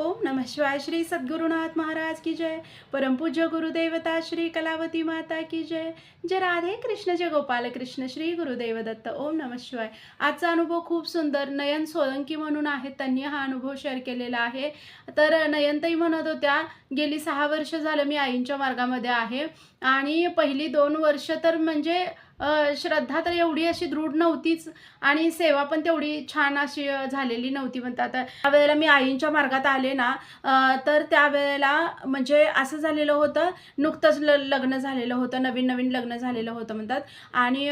ओम नमः शिवाय श्री सद्गुरुनाथ महाराज की जय। परमपूज्य गुरुदेवता श्री कलावती माता की जय। जय राधे कृष्ण जय गोपाल कृष्ण श्री गुरुदेव दत्त ओम नमः शिवाय। आजचा अनुभव खूप सुंदर नयन सोलंकी म्हणून आहेत त्यांनी हा अनुभव शेअर केलेला आहे. तर नयनताई म्हणत होत्या गेली सहा वर्ष झालं मी आईंच्या मार्गामध्ये आहे. आणि पहिली दोन वर्ष तर म्हणजे श्रद्धा तर एवढी अशी दृढ नव्हतीच आणि सेवा पण तेवढी छान अशी झालेली नव्हती म्हणतात. त्यावेळेला मी आईंच्या मार्गात आले ना तर त्यावेळेला म्हणजे असं झालेलं होतं नुकतंच ल लग्न झालेलं होतं नवीन नवीन लग्न झालेलं होतं म्हणतात. आणि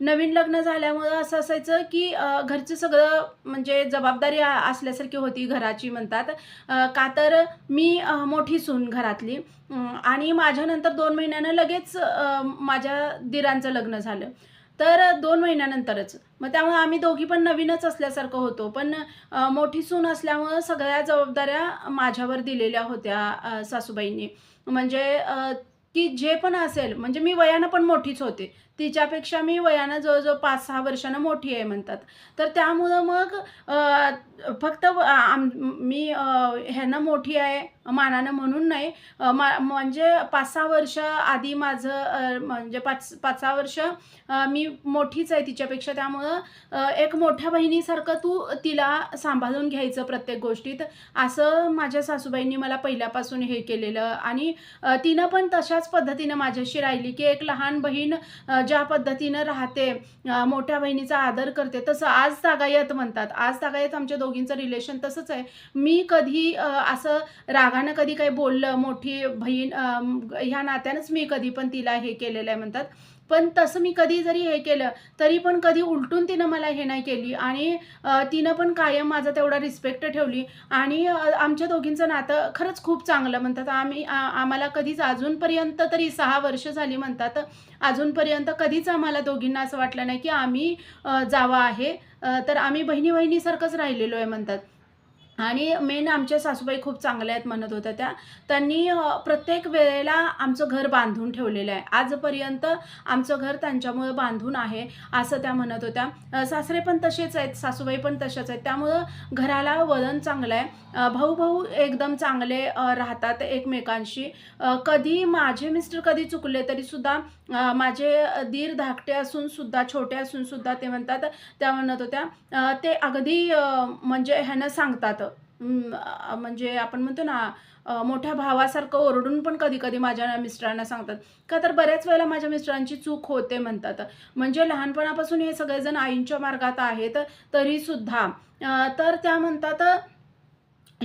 नवीन लग्न झाल्यामुळं असं असायचं की घरचं सगळं म्हणजे जबाबदारी असल्यासारखी होती घराची म्हणतात. का तर मी मोठी सून घरातली. आणि माझ्यानंतर दोन महिन्यानं लगेच माझ्या दिरांचं लग्न झालं. तर दोन महिन्यानंतरच. मग त्यामुळे आम्ही दोघी पण नवीनच असल्यासारखं होतो. पण मोठी सून असल्यामुळं सगळ्या जबाबदाऱ्या माझ्यावर दिलेल्या होत्या सासूबाईंनी. म्हणजे की जे पण असेल म्हणजे मी वयानं पण मोठीच होते. तिच्यापेक्षा मी वयानं जवळजवळ पाच सहा वर्षानं मोठी आहे म्हणतात. तर त्यामुळं मग फक्त आम मी ह्यानं मोठी आहे मानानं म्हणून नाही मा म्हणजे पाच सहा वर्ष आधी माझं म्हणजे पाच पाच सहा वर्ष मी मोठीच आहे तिच्यापेक्षा. त्यामुळं एक मोठ्या बहिणीसारखं तू तिला सांभाळून घ्यायचं प्रत्येक गोष्टीत. असं माझ्या सासूबाईंनी मला पहिल्यापासून हे केलेलं. आणि तिनं पण तशाच पद्धतीनं माझ्याशी राहिली की एक लहान बहीण ज्या पद्धतीनं राहते मोठ्या बहिणीचा आदर करते तसं आज तागायत म्हणतात. आज तागायत आमच्या दोघींचं रिलेशन तसंच आहे. मी कधी असं रागानं कधी काही बोललं मोठी बहीण ह्या नात्यानंच मी कधी पण तिला हे केलेलं आहे म्हणतात. पण तसं मी कधी जरी हे केलं तरी पण कधी उलटून तिनं मला हे नाही केली. आणि तिनं पण कायम माझा तेवढा रिस्पेक्ट ठेवली. आणि आमच्या दोघींचं नातं खरंच खूप चांगलं म्हणतात. आम्ही आम्हाला कधीच अजूनपर्यंत तरी सहा वर्ष झाली म्हणतात. अजूनपर्यंत कधीच आम्हाला दोघींना असं वाटलं नाही की आम्ही जावं जावा आहे. तर आम्ही बहिणी बहिणीसारखंच राहिलेलो आहे म्हणतात. आणि मेन आमच्या सासूबाई खूप चांगल्या आहेत म्हणत होत्या त्या. त्यांनी प्रत्येक वेळेला आमचं घर बांधून ठेवलेलं आहे. आजपर्यंत आमचं घर त्यांच्यामुळं बांधून आहे असं त्या म्हणत होत्या. सासरे पण तसेच आहेत सासूबाई पण तशाच आहेत. त्यामुळं घराला वळण चांगलं आहे. भाऊ भाऊ एकदम चांगले राहतात एकमेकांशी. कधी माझे मिस्टर कधी चुकले तरीसुद्धा माझे दीर धाकटे असून सुद्धा छोटे असून सुद्धा ते म्हणतात त्या म्हणत होत्या. ते अगदी म्हणजे ह्यानं सांगतात. म्हणजे आपण म्हणतो ना मोठ्या भावासारखं ओरडून पण कधी कधी माझ्या मिस्टरांना सांगतात. का तर बऱ्याच वेळेला माझ्या मिस्टरांची चूक होते म्हणतात. म्हणजे लहानपणापासून हे सगळेजण आईंच्या मार्गात आहेत तरीसुद्धा. तर त्या म्हणतात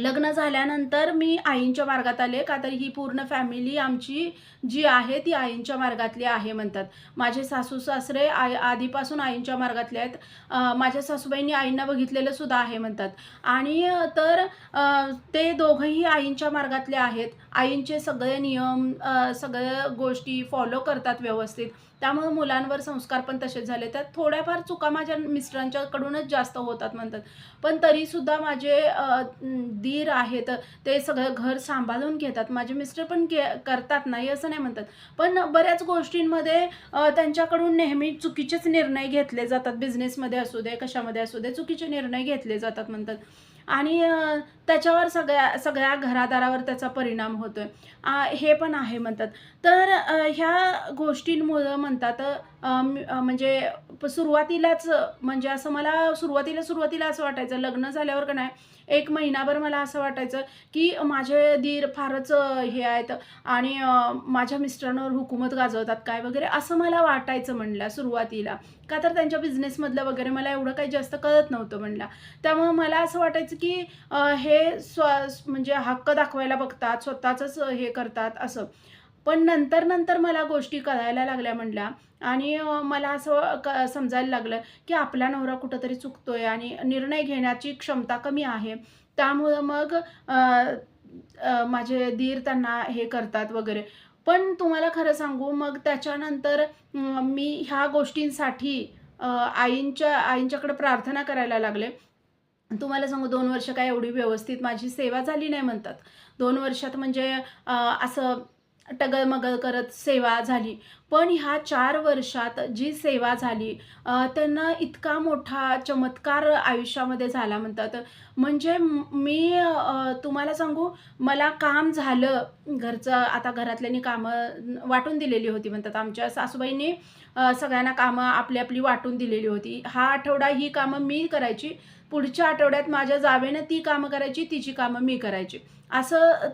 लग्न झाल्यानंतर मी आईंच्या मार्गात आले. का तर ही पूर्ण फॅमिली आमची जी आहे ती आईंच्या मार्गातली आहे म्हणतात. माझे सासू सासरे आई आधीपासून आईंच्या मार्गातले आहेत. माझ्या सासूबाईंनी आईंना बघितलेलं सुद्धा आहे म्हणतात. आणि तर ते दोघंही आईंच्या मार्गातले आहेत. आईंचे सगळे नियम सगळ्या गोष्टी फॉलो करतात व्यवस्थित. त्यामुळे मुलांवर संस्कार पण तसेच झाले. त्यात थोड्याफार चुका माझ्या मिस्टरांच्याकडूनच जास्त होतात म्हणतात. पण तरीसुद्धा माझे धीर आहेत ते सगळं घर सांभाळून घेतात. माझे मिस्टर पण के करतात नाही असं नाही म्हणतात. पण बऱ्याच गोष्टींमध्ये त्यांच्याकडून नेहमी चुकीचेच निर्णय घेतले जातात. बिझनेसमध्ये असू दे कशामध्ये असू दे चुकीचे निर्णय घेतले जातात म्हणतात. आणि त्याच्यावर सगळ्या सगळ्या घरादारावर त्याचा परिणाम होतोय. हे पण आहे म्हणतात. तर ह्या गोष्टींमुळं म्हणतात म्हणजे सुरुवातीलाच म्हणजे असं मला सुरुवातीला सुरुवातीला असं वाटायचं लग्न झाल्यावर का नाही एक महिनाभर मला असं वाटायचं की माझे दीर फारच हे आहेत आणि माझ्या मिस्टरांवर हुकूमत गाजवतात काय वगैरे असं मला वाटायचं म्हणलं सुरुवातीला. का तर त्यांच्या बिझनेसमधलं वगैरे मला एवढं काही जास्त कळत नव्हतं म्हणलं. त्यामुळं मला असं वाटायचं की हे ते स्व म्हणजे हक्क दाखवायला बघतात स्वतःचंच हे करतात असं. पण नंतर नंतर मला गोष्टी कळायला लागल्या म्हणल्या आणि मला असं क समजायला लागलं की आपला नवरा कुठंतरी चुकतोय आणि निर्णय घेण्याची क्षमता कमी आहे. त्यामुळं मग माझे दीर त्यांना हे करतात वगैरे. पण तुम्हाला खरं सांगू मग त्याच्यानंतर मी ह्या गोष्टींसाठी आईंच्या आईंच्याकडे प्रार्थना करायला लागले. तुम्हाला सांगू दोन वर्ष काय एवढी व्यवस्थित माझी सेवा झाली नाही म्हणतात. दोन वर्षात म्हणजे असं टगलमगल करत सेवा झाली. पण ह्या चार वर्षात जी सेवा झाली त्यांना इतका मोठा चमत्कार आयुष्यामध्ये झाला म्हणतात. म्हणजे मी तुम्हाला सांगू मला काम झालं घरचं आता घरातल्यानी कामं वाटून दिलेली होती म्हणतात. आमच्या सासूबाईंनी सगळ्यांना कामं आपली आपली वाटून दिलेली होती. हा आठवडा ही कामं मी करायची पुढच्या आठवड्यात माझ्या जावेनं ती कामं करायची तिची कामं मी करायची. असं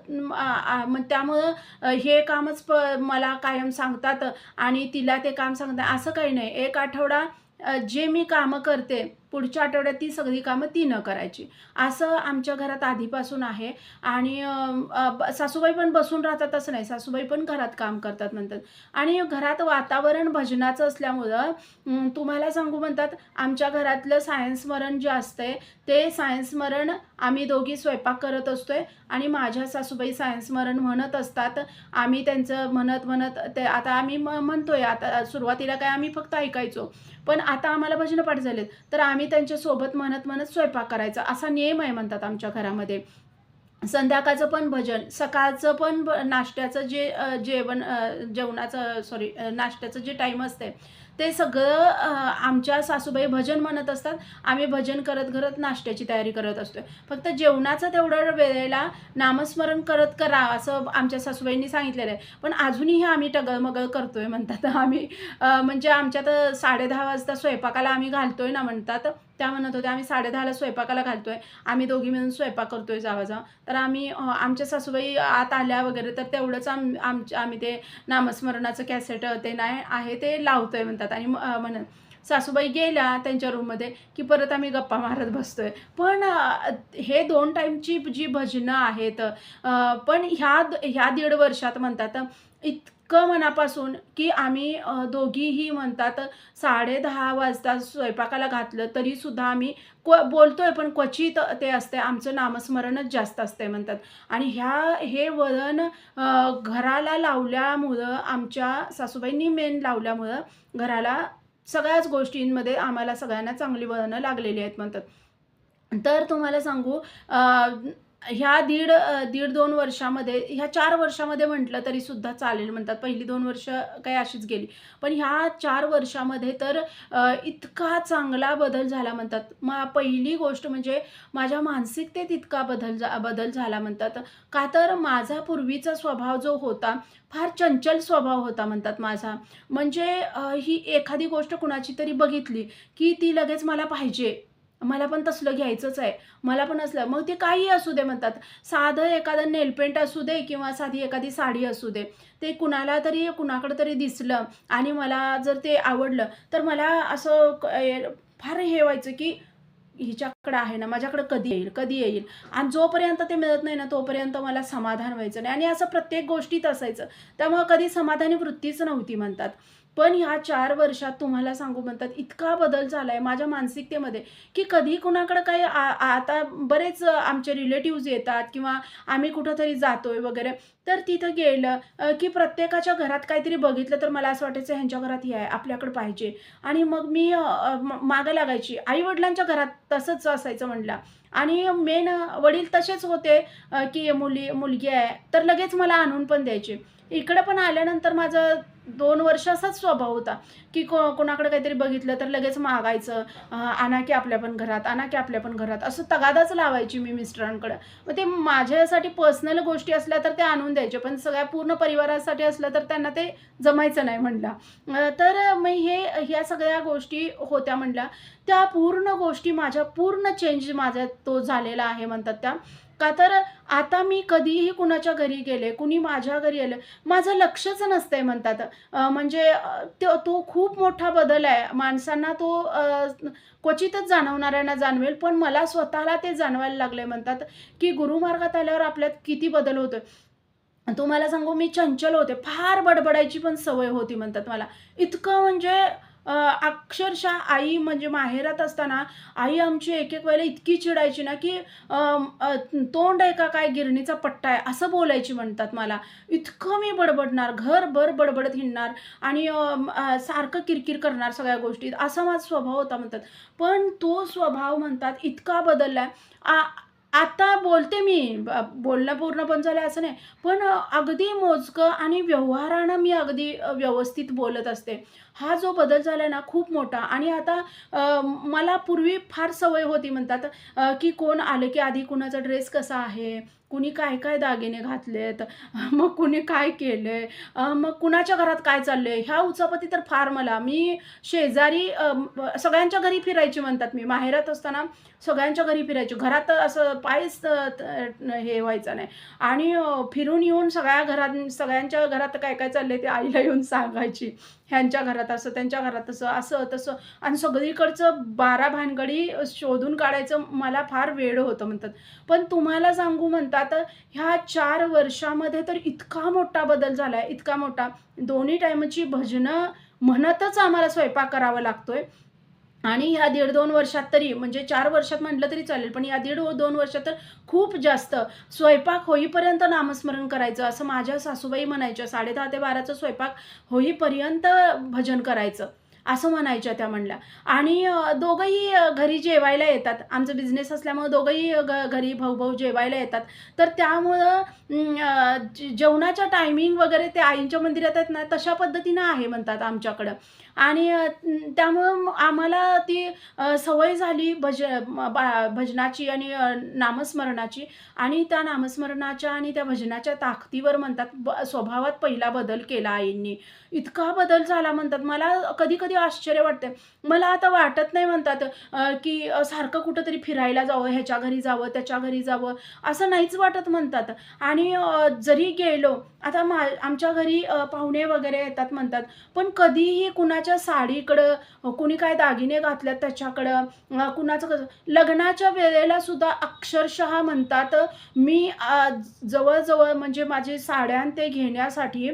मग त्यामुळं हे कामच प मला कायम सांगतात आणि तिला ते काम सांगतात. असं काही नाही. एक आठवडा जे मी कामं करते पुढच्या आठवड्यात ती सगळी कामं ती न करायची. असं आमच्या घरात आधीपासून आहे. आणि सासूबाई पण बसून राहतात असं नाही. सासूबाई पण घरात काम करतात म्हणतात. आणि घरात वातावरण भजनाचं असल्यामुळं तुम्हाला सांगू म्हणतात आमच्या घरातलं सायन्स जे असतंय ते सायन्स आम्ही दोघी स्वयंपाक करत असतोय. आणि माझ्या सासूबाई सायन्स म्हणत असतात. आम्ही त्यांचं म्हणत म्हणत ते आता आम्ही म म्हणतोय. आता सुरुवातीला काय आम्ही फक्त ऐकायचो. पण आता आम्हाला भजनं पाठ झालेत. तर आम्ही त्यांच्यासोबत म्हणत म्हणत स्वयंपाक करायचा. असा नियम आहे म्हणतात आमच्या घरामध्ये. संध्याकाळचं पण भजन सकाळचं पण नाश्त्याचं जे जेवण जेवणाचं सॉरी नाश्त्याचं जे टाईम असते ते सगळं आमच्या सासूबाई भजन म्हणत असतात. आम्ही भजन करत करत नाश्त्याची तयारी करत असतो फक्त जेवणाचं तेवढं वेळेला नामस्मरण करत करा असं आमच्या सासूबाईंनी सांगितलेलं आहे. पण अजूनही आम्ही टगळमगळ करतोय म्हणतात. आम्ही अ, म्हणजे आमच्यात साडेदहा वाजता स्वयंपाकाला आम्ही घालतोय ना म्हणतात. त्या म्हणत होत्या आम्ही साडेदहाला स्वयंपाकाला घालतोय. आम्ही दोघी मिळून स्वयंपाक करतोय जावाजा. तर आम्ही आमच्या सासूबाई आत आल्या वगैरे तर तेवढंच आम आमच्या आम्ही ते नामस्मरणाचं कॅसेट ते नाही आहे ते लावतोय म्हणतात. आणि म्हणत सासूबाई गेल्या त्यांच्या रूममध्ये की परत आम्ही गप्पा मारत बसतोय. पण हे दोन टाईमची जी भजनं आहेत पण ह्या ह्या दीड वर्षात म्हणतात इतकं मनापासून की आम्ही दोघीही म्हणतात साडे दहा वाजता स्वयंपाकाला घातलं तरीसुद्धा आम्ही क्व बोलतोय पण क्वचित ते असते आमचं नामस्मरणच जास्त असते म्हणतात. आणि ह्या हे वळण घराला लावल्यामुळं आमच्या सासूबाईंनी मेन लावल्यामुळं घराला सगळ्याच गोष्टींमध्ये आम्हाला सगळ्यांना चांगली वळणं लागलेली आहेत म्हणतात. तर तुम्हाला सांगू ह्या दीड दीड दोन वर्षामध्ये ह्या चार वर्षामध्ये म्हटलं तरी सुद्धा चालेल म्हणतात. पहिली दोन वर्ष काही अशीच गेली. पण ह्या चार वर्षामध्ये तर इतका चांगला बदल झाला म्हणतात. मा पहिली गोष्ट म्हणजे माझ्या मानसिकतेत इतका बदल जा बदल झाला म्हणतात. का तर माझा पूर्वीचा स्वभाव जो होता फार चंचल स्वभाव होता म्हणतात माझा. म्हणजे ही एखादी गोष्ट कुणाची तरी बघितली की ती लगेच मला पाहिजे. मला पण तसलं घ्यायचंच आहे. मला पण असलं. मग ते काही असू दे म्हणतात. साधं एखादं नेलपेंट असू दे किंवा साधी एखादी साडी असू दे. ते कुणाला तरी कुणाकडं तरी दिसलं आणि मला जर ते आवडलं तर मला असं फार हे व्हायचं की हिच्याकडं आहे ना माझ्याकडं कधी येईल कधी येईल? आणि जोपर्यंत ते मिळत नाही ना तोपर्यंत मला समाधान व्हायचं नाही. आणि असं प्रत्येक गोष्टीत असायचं. त्यामुळं कधी समाधानी वृत्तीच नव्हती म्हणतात. पण ह्या चार वर्षात तुम्हाला सांगू म्हणतात इतका बदल झाला आहे माझ्या मानसिकतेमध्ये की कधी कुणाकडं काही आ- आता बरेच आमचे रिलेटिव्ज येतात किंवा आम्ही कुठंतरी जातोय वगैरे तर तिथं गेलं की प्रत्येकाच्या घरात काहीतरी बघितलं तर मला असं वाटायचं ह्यांच्या घरात हे आहे आपल्याकडं पाहिजे. आणि मग मी मागं लागायची. आईवडिलांच्या घरात तसंच असायचं म्हणलं. आणि मेन वडील तसेच होते की मुली मुलगी आहे तर लगेच मला आणून पण द्यायचे. इकडं पण आल्यानंतर माझं दोन वर्ष असाच स्वभाव होता की को कोणाकडे काहीतरी बघितलं तर लगेच मागायचं आणा की आपल्या पण घरात आणा की आपल्या पण घरात असं तगादाच लावायची मी मिस्टरांकडं. मग ते माझ्यासाठी पर्सनल गोष्टी असल्या तर ते आणून द्यायचे पण सगळ्या पूर्ण परिवारासाठी असलं तर त्यांना ते जमायचं नाही म्हणला. तर मी हे ह्या सगळ्या गोष्टी होत्या म्हणल्या त्या पूर्ण गोष्टी माझ्या पूर्ण चेंज माझ्या तो झालेला आहे म्हणतात त्या. का तर आता मी कधीही कुणाच्या घरी गेले कुणी माझ्या घरी आलं माझं लक्षच नसतंय म्हणतात. म्हणजे तो तो खूप मोठा बदल आहे. माणसांना तो क्वचितच जाणवणाऱ्यांना जाणवेल पण मला स्वतःला ते जाणवायला लागले म्हणतात की गुरुमार्गात आल्यावर आपल्यात किती बदल होतोय. तुम्हाला सांगू मी चंचल होते. फार बडबडायची पण सवय होती म्हणतात मला. इतकं म्हणजे अक्षरशः आई म्हणजे माहेरात असताना आई आमची एक एक वेळेला इतकी चिडायची ना की तोंड आहे का काय गिरणीचा पट्टा आहे असं बोलायची म्हणतात मला इतकं मी बडबडणार घरभर बडबडत हिंडणार आणि सारखं किरकिर करणार सगळ्या गोष्टीत असा माझा स्वभाव होता म्हणतात पण तो स्वभाव म्हणतात इतका बदलला आ आता बोलते मी बोलणं पूर्ण बंद झालं असं नाही. पण अगदी मोजकं आणि व्यवहारानं मी अगदी व्यवस्थित बोलत असते. हा जो बदल झाला ना खूप मोठा आणि आता मला पूर्वी फार सवय होती म्हणतात की कोण आलं की आधी कुणाचा ड्रेस कसा आहे, कुणी काय-काय दागिने घातलेत, मग कुणी काय केलंय, मग कुणाच्या घरात काय चाललंय, ह्या उचापती तर फार मला. मी शेजारी सगळ्यांच्या घरी फिरायची म्हणतात मी. माहेरात असताना सगळ्यांच्या घरी फिरायची. घरात असं पायच हे व्हायचं नाही आणि फिरून येऊन सगळ्या घरात सगळ्यांच्या घरात काय-काय चाललंय ते आईला येऊन सांगायची. ह्यांच्या घरात असं, त्यांच्या घरात असं असं तसं आणि सगळीकडचं 12 भानगडी शोधून काढायचं मला फार वेळ होतं म्हणतात. पण तुम्हाला सांगू म्हणतात ह्या चार वर्षामध्ये तर इतका मोठा बदल झाला आहे इतका मोठा. दोन्ही टाईमची भजनं म्हणतच आम्हाला स्वयंपाक करावा लागतोय. आणि ह्या 1.5-2 वर्षात तरी म्हणजे चार वर्षात म्हटलं तरी चालेल, पण या 1.5-2 वर्षात तर खूप जास्त स्वयंपाक होईपर्यंत नामस्मरण करायचं, असं माझ्या सासूबाई म्हणायच्या. साडेदहा ते 12चा स्वयंपाक होईपर्यंत भजन करायचं, असं म्हणायच्या त्या म्हणल्या. आणि दोघंही घरी जेवायला येतात. आमचा बिझनेस असल्यामुळं दोघंही ग घरी भाऊ-भाऊ जेवायला येतात. तर त्यामुळं जेवणाच्या टायमिंग वगैरे ते आईंच्या मंदिरात आहेत ना, तशा पद्धतीनं आहे म्हणतात आमच्याकडं. आणि त्यामुळं आम्हाला ती सवय झाली भज बा भजनाची आणि नामस्मरणाची आणि त्या नामस्मरणाच्या आणि त्या भजनाच्या ताकदीवर म्हणतात ब स्वभावात पहिला बदल केला आईंनी. इतका बदल झाला म्हणतात. मला कधी-कधी आश्चर्य वाटते. मला आता वाटत नाही म्हणतात की सारखं कुठंतरी फिरायला जावं, ह्याच्या घरी जावं, त्याच्या घरी जावं, असं नाहीच वाटत म्हणतात. आणि जरी गेलो आता मा आमच्या घरी पाहुणे वगैरे येतात म्हणतात. पण कधीही कुणाच्या साडीकडं, कुणी काय दागिने घातल्यात त्याच्याकडं, कुणाचं लग्नाच्या वेळेला सुद्धा अक्षरशः म्हणतात मी जवळजवळ म्हणजे माझे साड्यां ते घेण्यासाठी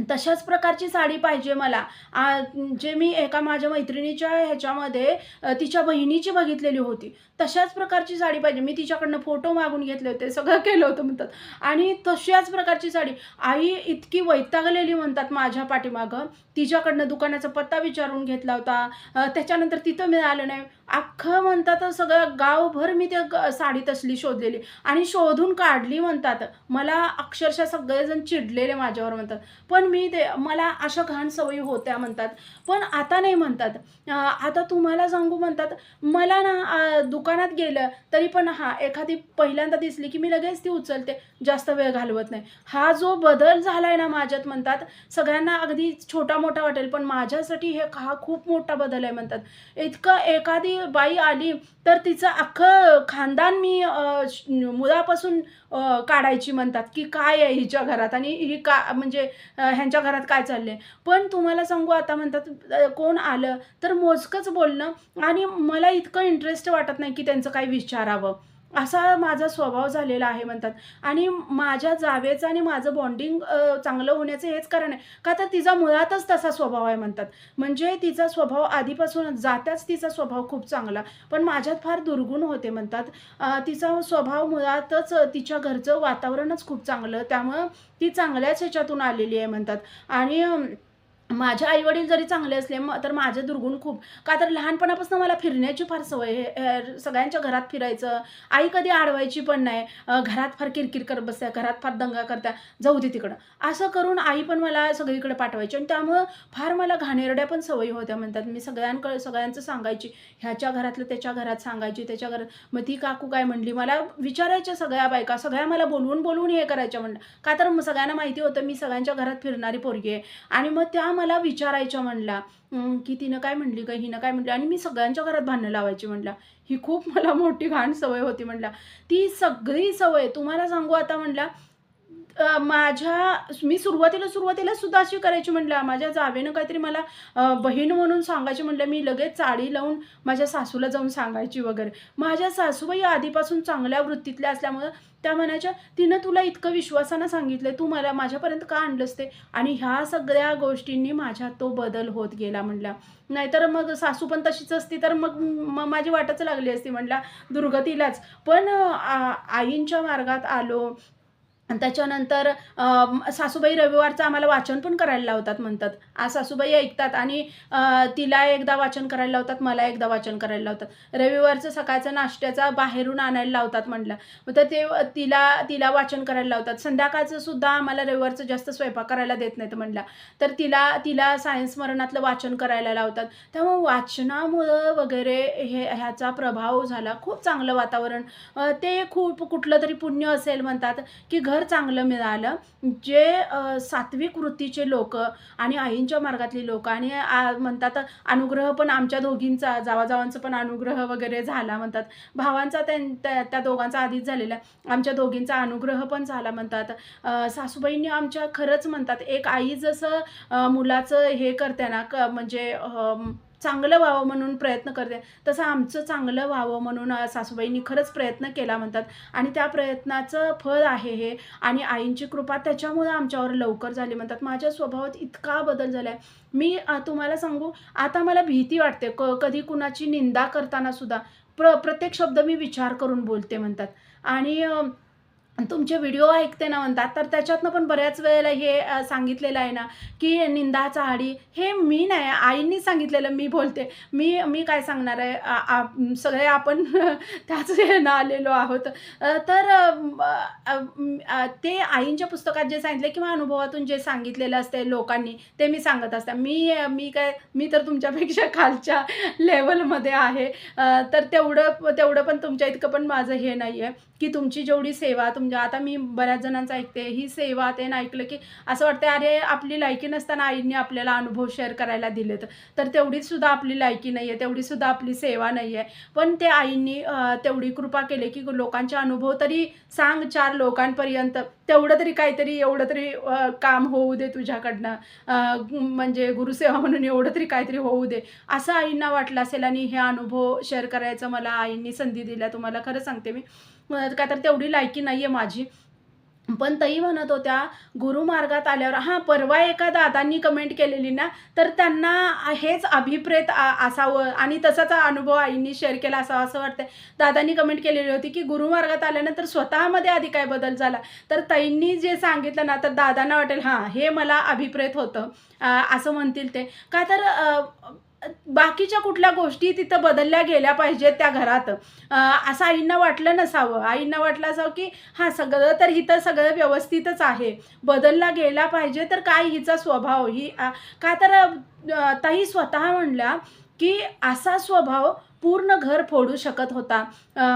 तशाच प्रकारची साडी पाहिजे मला. आ, जे मी एका माझ्या मैत्रिणीच्या ह्याच्यामध्ये तिच्या बहिणीची बघितलेली होती. तशाच प्रकारची साडी पाहिजे. मी तिच्याकडनं फोटो मागून घेतले होते. सगळं केलं होतं म्हणतात. आणि तशाच प्रकारची साडी. आई इतकी वैतागलेली म्हणतात माझ्या पाठीमागं. तिच्याकडनं दुकानाचा पत्ता विचारून घेतला होता. त्याच्यानंतर तिथं मिळालं नाही. अख्खं म्हणतात सगळं गावभर मी ते साडी तसली शोधलेली आणि शोधून काढली म्हणतात. मला अक्षरशः सगळेजण चिडलेले माझ्यावर म्हणतात. पण मी ते मला अशा घाण सवयी होत्या म्हणतात. पण आता नाही म्हणतात. आता तुम्हाला सांगू म्हणतात मला ना दुकानात गेलं तरी पण हां, एखादी पहिल्यांदा दिसली की मी लगेच ती उचलते. जास्त वेळ घालवत नाही. हा जो बदल झाला आहे ना माझ्यात म्हणतात, सगळ्यांना अगदी छोटा-मोठा वाटेल, पण माझ्यासाठी हे हा खूप मोठा बदल आहे म्हणतात. इतकं एखादी बाई आली तर तिचं अख्खं खानदान मी मुलापासून काढायची म्हणतात, की काय आहे हिच्या घरात आणि ही का म्हणजे ह्यांच्या घरात काय चाललंय. पण तुम्हाला सांगू आता म्हणतात कोण आलं तर मोजकंच बोलणं आणि मला इतकं इंटरेस्ट वाटत नाही, की त्यांचं काही विचारावं. असा माझा स्वभाव झालेला आहे म्हणतात. आणि माझ्या जावेचं आणि माझं बॉन्डिंग चांगलं होण्याचं हेच कारण आहे. का तर तिचा मुळातच तसा स्वभाव आहे म्हणतात. म्हणजे तिचा स्वभाव आधीपासून जात्याच तिचा स्वभाव खूप चांगला. पण माझ्यात फार दुर्गुण होते म्हणतात. तिचा स्वभाव मुळातच तिच्या घरचं वातावरणच खूप चांगलं. त्यामुळं ती चांगल्याच ह्याच्यातून आलेली आहे म्हणतात. आणि माझे आई-वडील जरी चांगले असले म तर माझे दुर्गुण खूप. का तर लहानपणापासून मला फिरण्याची फार सवय आहे. सगळ्यांच्या घरात फिरायचं. आई कधी आडवायची पण नाही. घरात फार किरकिर करत बसत्या, घरात फार दंगा करत्या, जाऊ दे तिकडं. असं करून आई पण मला सगळीकडे पाठवायची आणि त्यामुळं फार मला घाणेरड्या पण सवयी होत्या म्हणतात. मी सगळ्यांकडे सगळ्यांचं सांगायची. ह्याच्या घरातलं त्याच्या घरात सांगायची, त्याच्या घरात मग ती काकू काय म्हणली मला विचारायच्या सगळ्या बायका. सगळ्या मला बोलवून-बोलवून हे करायच्या म्हणलं. का तर सगळ्यांना माहिती होतं मी सगळ्यांच्या घरात फिरणारी पोरगी आहे. आणि मग त्या मला विचारायच्या म्हणला की तिनं काय म्हणली का हिनं काय म्हणली? आणि मी सगळ्यांच्या घरात भांडणं लावायची म्हणला. ही खूप मला मोठी घाण सवय होती म्हणला. ती सगळी सवय तुम्हाला सांगू आता म्हणला माझ्या मी सुरुवातीला सुरुवातीला सुद्धा अशी करायची म्हणलं. माझ्या जावेनं काहीतरी मला बहीण म्हणून सांगायची म्हणलं. मी लगेच चाळी लावून माझ्या सासूला जाऊन सांगायची वगैरे. माझ्या सासूबाई आधीपासून चांगल्या वृत्तीतल्या असल्यामुळं त्या म्हणायच्या, "तिनं तुला इतकं विश्वासानं सांगितलंय, तू मला माझ्यापर्यंत का आणलंस ते?" आणि ह्या सगळ्या गोष्टींनी माझ्यात तो बदल होत गेला म्हणला नाहीतर मग सासू पण तशीच असती तर मग माझी वाटच लागली असती म्हणला दुर्गतीलाच. पण आईंच्या मार्गात आलो. आणि त्याच्यानंतर सासूबाई रविवारचं आम्हाला वाचन पण करायला लावतात म्हणतात. आज सासूबाई ऐकतात आणि तिला एकदा वाचन करायला लावतात मला एकदा वाचन करायला लावतात. रविवारचं सकाळचं नाश्त्याचा बाहेरून आणायला लावतात म्हटलं. मग तर ते तिला तिला वाचन करायला लावतात. संध्याकाळचं सुद्धा आम्हाला रविवारचं जास्त स्वयंपाक करायला देत नाहीत म्हटलं. तर तिला तिला सायन्स मरणातलं वाचन करायला लावतात. त्यामुळे वाचनामुळं वगैरे हे ह्याचा प्रभाव झाला. खूप चांगलं वातावरण. ते खूप कुठलं तरी पुण्य असेल म्हणतात की घर चांगलं मिळालं. जे सात्विक वृत्तीचे लोक आणि आईंच्या मार्गातली लोक आणि आ, म्हणतात अनुग्रह पण आमच्या दोघींचा जावाजावांचा पण अनुग्रह वगैरे झाला म्हणतात. भावांचा त्यां- त्या त्या दोघांचा आधीच झालेला आमच्या दोघींचा अनुग्रह पण झाला म्हणतात. सासूबाईंनी आमच्या खरंच म्हणतात एक आई जसं मुलाचं हे करते ना क म्हणजे चांगलं व्हावं म्हणून प्रयत्न करते. तसं आमचं चांगलं व्हावं म्हणून सासूबाईंनी खरंच प्रयत्न केला म्हणतात. आणि त्या प्रयत्नाचं फळ आहे हे. आणि आईंची कृपा त्याच्यामुळं आमच्यावर लवकर झाली म्हणतात. माझ्या स्वभावात इतका बदल झाला आहे मी तुम्हाला सांगू आता मला भीती वाटते. क कधी कुणाची निंदा करताना सुद्धा प्र प्रत्येक शब्द मी विचार करून बोलते म्हणतात. आणि तुमचे व्हिडिओ ऐकते ना म्हणतात तर त्याच्यातनं पण बऱ्याच वेळेला हे सांगितलेलं आहे ना की निंदा आडी हे मी नाही आईंनी सांगितलेलं मी बोलते. मी मी काय सांगणार आहे? सगळे आपण त्याच ना आलेलो आहोत. तर ते आईंच्या पुस्तकात जे सांगितले किंवा अनुभवातून जे सांगितलेलं असते लोकांनी ते मी सांगत असते. मी मी काय मी तर तुमच्यापेक्षा खालच्या लेवलमध्ये आहे. तर तेवढं तेवढं पण तुमच्या इतकं पण माझं हे नाही आहे की तुमची जेवढी सेवा तुमच्या आता मी बऱ्याच जणांचं ऐकते ही सेवा ते ऐकलं की असं वाटतं अरे आपली लायकी नसताना आईने आपल्याला अनुभव शेअर करायला दिलेत. तर तेवढीसुद्धा आपली लायकी नाही आहे तेवढी सुद्धा आपली सेवा नाही आहे पण ते आईंनी तेवढी कृपा केली की लोकांचे अनुभव तरी सांग चार लोकांपर्यंत. तेवढं तरी काहीतरी एवढं तरी काम होऊ दे तुझ्याकडनं. म्हणजे गुरुसेवा म्हणून एवढं तरी काहीतरी होऊ दे. असं आईंना वाटलं असेल आणि हे अनुभव शेअर करायचं मला आईंनी संधी दिल्या तुम्हाला खरं सांगते मी. काय का तर तेवढी लायकी नाही आहे माझी. पण तई म्हणत होत्या गुरुमार्गात आल्यावर हां परवा एका दादांनी कमेंट केलेली ना तर त्यांना हेच अभिप्रेत आ- असावं आणि तसाच अनुभव आईंनी शेअर केला असावा असं वाटतंय. दादांनी कमेंट केलेली होती की गुरुमार्गात आल्यानंतर स्वतःमध्ये आधी काय बदल झाला? तर तईंनी जे सांगितलं ना तर दादांना वाटेल हां हे मला अभिप्रेत होतं असं म्हणतील ते. का तर बाकीच्या कुठल्या गोष्टी तिथं बदलल्या गेल्या पाहिजेत त्या घरात. असं आईंना वाटलं नसावं. आईंना वाटलं असावं की हां सगळं तर हिथं सगळं व्यवस्थितच आहे. बदलला गेला पाहिजे तर काय हिचा स्वभाव? ही आ, का तर ताई स्वतः म्हणल्या की असा स्वभाव पूर्ण घर फोडू शकत होता.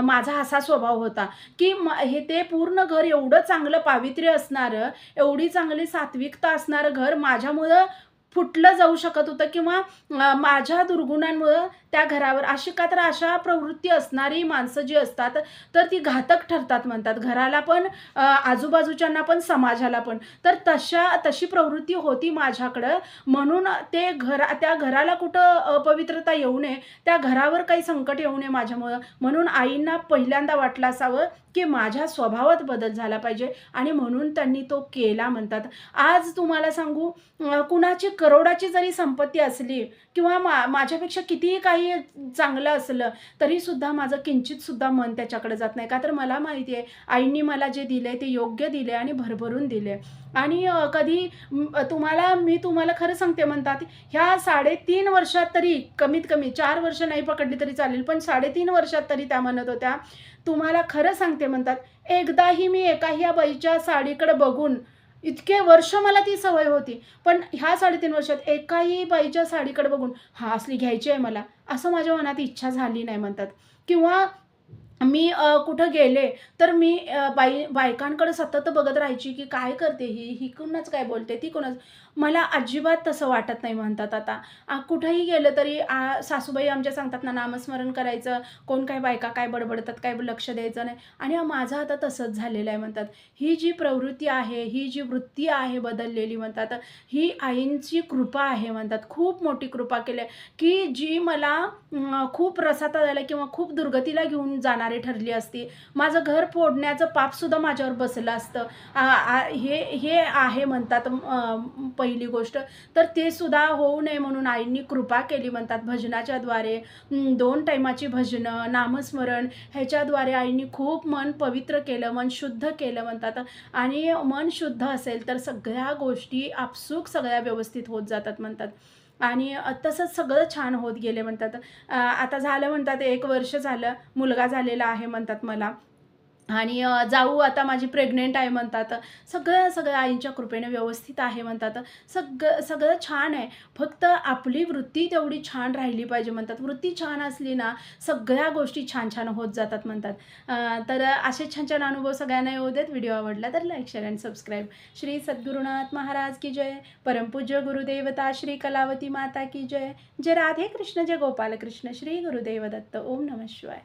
माझा असा स्वभाव होता की म हे ते पूर्ण घर एवढं चांगलं पावित्र्य असणारं एवढी चांगली सात्विकता असणारं घर माझ्यामुळं फुटलं जाऊ शकत होतं किंवा माझ्या दुर्गुणांमुळं त्या घरावर अशी का तर अशा प्रवृत्ती असणारी माणसं जी असतात तर ती घातक ठरतात म्हणतात. घराला पण आजूबाजूच्यांना पण समाजाला पण. तर तशा तशी प्रवृत्ती होती माझ्याकडं. म्हणून ते घरा त्या घराला कुठं अपवित्रता येऊ नये त्या घरावर काही संकट येऊ नये माझ्यामुळं. म्हणून आईंना पहिल्यांदा वाटलं असावं की माझ्या स्वभावात बदल झाला पाहिजे आणि म्हणून त्यांनी तो केला म्हणतात. आज तुम्हाला सांगू कुणाची करोडाची जरी संपत्ती असली किंवा मा माझ्यापेक्षा कितीही काही चांगलं असलं तरीसुद्धा माझं किंचितसुद्धा मन त्याच्याकडे जात नाही. का तर मला माहिती आहे आईंनी मला जे दिले ते योग्य दिले आणि भरभरून दिले आणि कधी तुम्हाला मी तुम्हाला खरं सांगते म्हणतात ह्या साडेतीन वर्षात तरी कमीत कमी चार वर्ष नाही पकडली तरी चालेल पण साडेतीन वर्षात तरी त्या म्हणत होत्या तुम्हाला खरं सांगते म्हणतात एकदाही मी एका ह्या बाईच्या साडीकडे बघून इतके वर्ष मला ती सवय होती. पण ह्या साडेतीन वर्षात एकाही बाईच्या साडीकडे बघून हा असली घ्यायची आहे मला. असं माझ्या मनात इच्छा झाली नाही म्हणतात. किंवा मी कुठं गेले तर मी बाई बायकांकडे सतत बघत राहायची की काय करते ही? ही कुणाच काय बोलते? ती कुणाच? मला अजिबात तसं वाटत नाही म्हणतात आता. आ, कुठंही गेलं तरी आ, सासूबाई आमच्या सांगतात ना नामस्मरण करायचं कोण काय बायका काय बडबडतात काय लक्ष द्यायचं नाही. आणि माझं आता तसंच झालेलं आहे म्हणतात. ही जी प्रवृत्ती आहे ही जी वृत्ती आहे बदललेली म्हणतात ही आईंची कृपा आहे म्हणतात. खूप मोठी कृपा केली आहे की जी मला खूप रसाता झाला किंवा खूप दुर्गतीला घेऊन जाणारी ठरली असती. माझं घर फोडण्याचं पापसुद्धा माझ्यावर बसलं असतं. हे हे आहे म्हणतात पहिली गोष्ट तर ते सुद्धा होऊ नये म्हणून आईंनी कृपा केली म्हणतात भजनाच्याद्वारे. दोन टायमाची भजनं नामस्मरण ह्याच्याद्वारे आईंनी खूप मन पवित्र केलं मन शुद्ध केलं म्हणतात. आणि मन शुद्ध असेल तर सगळ्या गोष्टी आपसूक सगळ्या व्यवस्थित होत जातात म्हणतात. आणि तसंच सगळं छान होत गेले म्हणतात. आता झालं म्हणतात एक वर्ष झालं मुलगा झालेला आहे म्हणतात मला. आणि जाऊ आता माझी प्रेग्नेंट आहे म्हणतात. सगळं सगळं आईंच्या कृपेने व्यवस्थित आहे म्हणतात. सगळं सगळं छान आहे. फक्त आपली वृत्ती तेवढी छान राहिली पाहिजे म्हणतात. वृत्ती छान असली ना सगळ्या गोष्टी छान छान होत जातात म्हणतात. तर असे छान छान अनुभव सगळ्यांना येऊ देत. व्हिडिओ आवडला तर like share and subscribe. Shri Sadgurunath Maharaj की जय. परमपूज्य गुरुदेवता श्री कलावती माता की जय. जय राधे कृष्ण जय गोपाल कृष्ण श्री गुरुदेव दत्त ओम नमः शिवाय.